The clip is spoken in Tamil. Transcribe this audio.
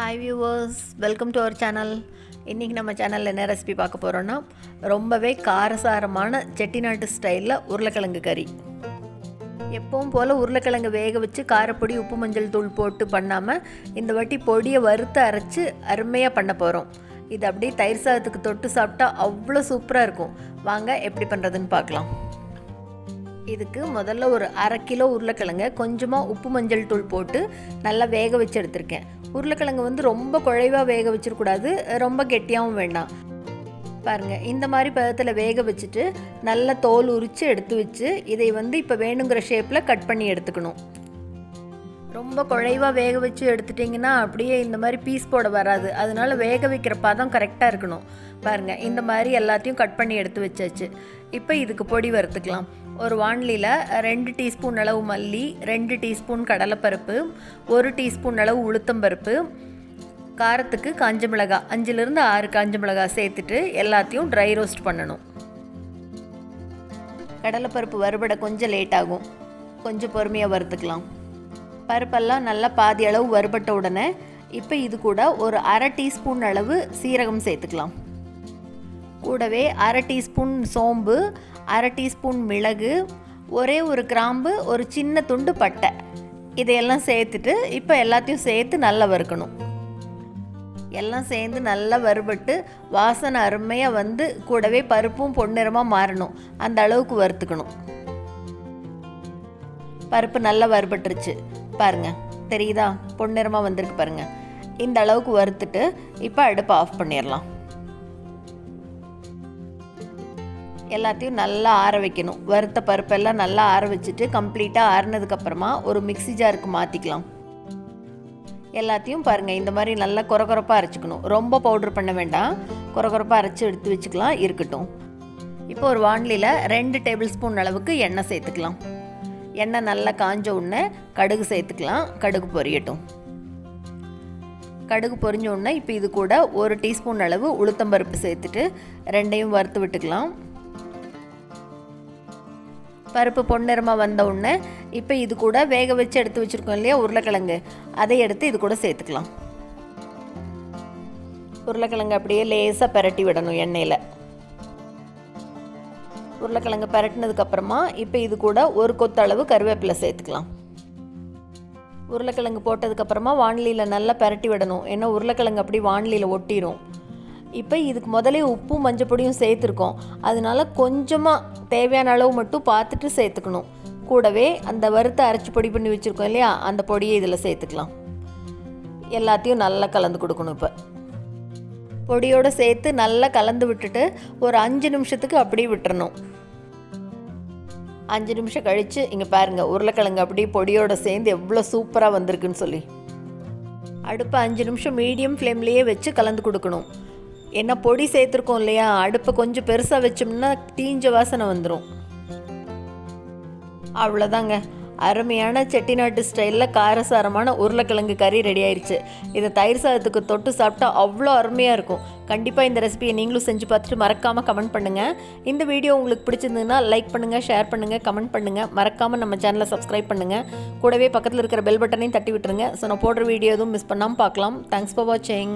Hi viewers welcome to our channel இன்றைக்கி நம்ம சேனலில் என்ன ரெசிபி பார்க்க போகிறோன்னா ரொம்பவே காரசாரமான செட்டிநாட்டு ஸ்டைலில் உருளைக்கிழங்கு கறி. எப்பவும் போல் உருளைக்கிழங்கு வேக வச்சு காரப்பொடி உப்பு மஞ்சள் தூள் போட்டு பண்ணாமல் இந்த வாட்டி பொடியை வறுத்து அரைச்சி அருமையாக பண்ண போகிறோம் இது அப்படியே தயிர் சாதத்துக்கு தொட்டு சாப்பிட்டா அவ்வளோ சூப்பராக இருக்கும். வாங்க எப்படி பண்ணுறதுன்னு பார்க்கலாம். இதுக்கு முதல்ல ஒரு அரை கிலோ உருளைக்கிழங்க கொஞ்சமாக உப்பு மஞ்சள் தூள் போட்டு நல்லா வேக வச்சு எடுத்திருக்கேன். உருளைக்கிழங்கு வந்து ரொம்ப குழைவாக வேக வச்சிடக்கூடாது ரொம்ப கெட்டியாகவும் வேண்டாம். பாருங்கள் இந்த மாதிரி பதத்தில் வேக வச்சுட்டு நல்லா தோல் உரித்து எடுத்து வச்சு இதை வந்து இப்போ வேணுங்கிற ஷேப்பில் கட் பண்ணி எடுத்துக்கணும். ரொம்ப குழைவாக வேக வச்சு எடுத்துட்டிங்கன்னா அப்படியே இந்த மாதிரி பீஸ் போட வராது. அதனால வேக வைக்கிற பதம் கரெக்டாக இருக்கணும். பாருங்கள் இந்த மாதிரி எல்லாத்தையும் கட் பண்ணி எடுத்து வச்சாச்சு. இப்போ இதுக்கு பொடி வறுத்துக்கலாம். ஒரு வாண்லியில் ரெண்டு டீஸ்பூன் அளவு மல்லி ரெண்டு டீஸ்பூன் கடலைப்பருப்பு ஒரு டீஸ்பூன் அளவு உளுத்தம்பருப்பு காரத்துக்கு காஞ்ச மிளகாய் அஞ்சுலேருந்து ஆறு காஞ்ச மிளகாய் சேர்த்துட்டு எல்லாத்தையும் ட்ரை ரோஸ்ட் பண்ணணும். கடலைப்பருப்பு வறுபட கொஞ்சம் லேட் ஆகும். கொஞ்சம் பொறுமையாக வறுத்துக்கலாம். பருப்பெல்லாம் நல்லா பாதி அளவு வறுபட்ட உடனே இப்போ இது கூட ஒரு அரை டீஸ்பூன் அளவு சீரகம் சேர்த்துக்கலாம். கூடவே அரை டீஸ்பூன் சோம்பு அரை டீஸ்பூன் மிளகு ஒரே ஒரு கிராம்பு ஒரு சின்ன துண்டு பட்டை. இதையெல்லாம் சேர்த்துட்டு இப்போ எல்லாத்தையும் சேர்த்து நல்லா வறுக்கணும். எல்லாம் சேர்ந்து நல்லா வறுபட்டு வாசனை அருமையாக வந்து கூடவே பருப்பும் பொன்னிறமாக மாறணும். அந்த அளவுக்கு வறுத்துக்கணும். பருப்பு நல்லா வறுபட்டுருச்சு. பாருங்க தெரியுதா? பொன்னிறமாக வந்திருக்கு பாருங்க. இந்த அளவுக்கு வறுத்துட்டு இப்போ அடுப்பை ஆஃப் பண்ணிடலாம். எல்லாத்தையும் நல்லா ஆற வைக்கணும். வறுத்த பருப்பெல்லாம் நல்லா ஆற வச்சுட்டு கம்ப்ளீட்டாக ஆறுனதுக்கப்புறமா ஒரு மிக்ஸி ஜாருக்கு மாற்றிக்கலாம் எல்லாத்தையும் பாருங்கள் இந்த மாதிரி நல்லா குறகுறப்பாக அரைச்சிக்கணும். ரொம்ப பவுட்ரு பண்ண வேண்டாம். குறகுறப்பாக அரைச்சி எடுத்து வச்சுக்கலாம் இருக்கட்டும். இப்போ ஒரு வாண்லியில் ரெண்டு டேபிள் ஸ்பூன் அளவுக்கு எண்ணெய் சேர்த்துக்கலாம். எண்ணெய் நல்லா காஞ்ச உடனே கடுகு சேர்த்துக்கலாம். கடுகு பொரியட்டும். கடுகு பொரிஞ்ச உடனே இப்போ இது கூட ஒரு டீஸ்பூன் அளவு உளுத்தம்பருப்பு சேர்த்துட்டு ரெண்டையும் வறுத்து விட்டுக்கலாம். பருப்பு பொன்னிறமாக வந்த உடனே இப்போ இது கூட வேக வச்சு எடுத்து வச்சுருக்கோம் இல்லையா உருளைக்கிழங்கு. அதை எடுத்து இது கூட சேர்த்துக்கலாம். உருளைக்கிழங்கு அப்படியே லேசாக பரட்டி விடணும் எண்ணெயில். உருளைக்கிழங்கு பரட்டினதுக்கப்புறமா இப்போ இது கூட ஒரு கொத்தளவு கருவேப்பிலை சேர்த்துக்கலாம். உருளைக்கிழங்கு போட்டதுக்கப்புறமா வானிலையில் நல்லா பரட்டி விடணும். ஏன்னா உருளைக்கிழங்கு அப்படி வானிலையில் ஒட்டிடும் இப்போ இதுக்கு முதலே உப்பும் மஞ்சள் பொடியும் சேர்த்துருக்கோம். அதனால கொஞ்சமாக தேவையான அளவு மட்டும் பார்த்துட்டு சேர்த்துக்கணும். கூடவே அந்த வறுத்த அரைச்சி பொடி பண்ணி வச்சுருக்கோம் இல்லையா? அந்த பொடியை இதில் சேர்த்துக்கலாம். எல்லாத்தையும் நல்லா கலந்து கொடுக்கணும் இப்போ. பொடியோடு சேர்த்து நல்லா கலந்து விட்டுட்டு ஒரு அஞ்சு நிமிஷத்துக்கு அப்படியே விட்டுறணும். அஞ்சு நிமிஷம் கழித்து இங்கே பாருங்கள் உருளைக்கிழங்கு அப்படியே பொடியோடு சேர்ந்து எவ்வளோ சூப்பராக வந்திருக்குன்னு சொல்லி. அடுப்பை அஞ்சு நிமிஷம் மீடியம் ஃப்ளேம்லேயே வச்சு கலந்து கொடுக்கணும். என்ன பொடி சேர்த்துருக்கோம் இல்லையா? அடுப்பை கொஞ்சம் பெருசாக வச்சோம்னா தீஞ்ச வாசனை வந்துடும் அவ்வளோதாங்க அருமையான செட்டிநாட்டு ஸ்டைலில் காரசாரமான உருளைக்கிழங்கு கறி ரெடி ஆயிடுச்சு இதை தயிர் சாதத்துக்கு தொட்டு சாப்பிட்டா அவ்வளோ அருமையாக இருக்கும். கண்டிப்பாக இந்த ரெசிபியை நீங்களும் செஞ்சு பார்த்துட்டு மறக்காமல் கமெண்ட் பண்ணுங்கள் இந்த வீடியோ உங்களுக்கு பிடிச்சிருந்ததுன்னா லைக் பண்ணுங்கள் ஷேர் பண்ணுங்கள் கமெண்ட் பண்ணுங்கள் மறக்காமல் நம்ம சேனலை சப்ஸ்கிரைப் பண்ணுங்கள் கூடவே பக்கத்தில் இருக்கிற பெல் பட்டனையும் தட்டி விட்டுருங்க. ஸோ நான் போடுற வீடியோ எதுவும் மிஸ் பண்ணாமல் பார்க்கலாம். தேங்க்ஸ் ஃபார் வாட்சிங்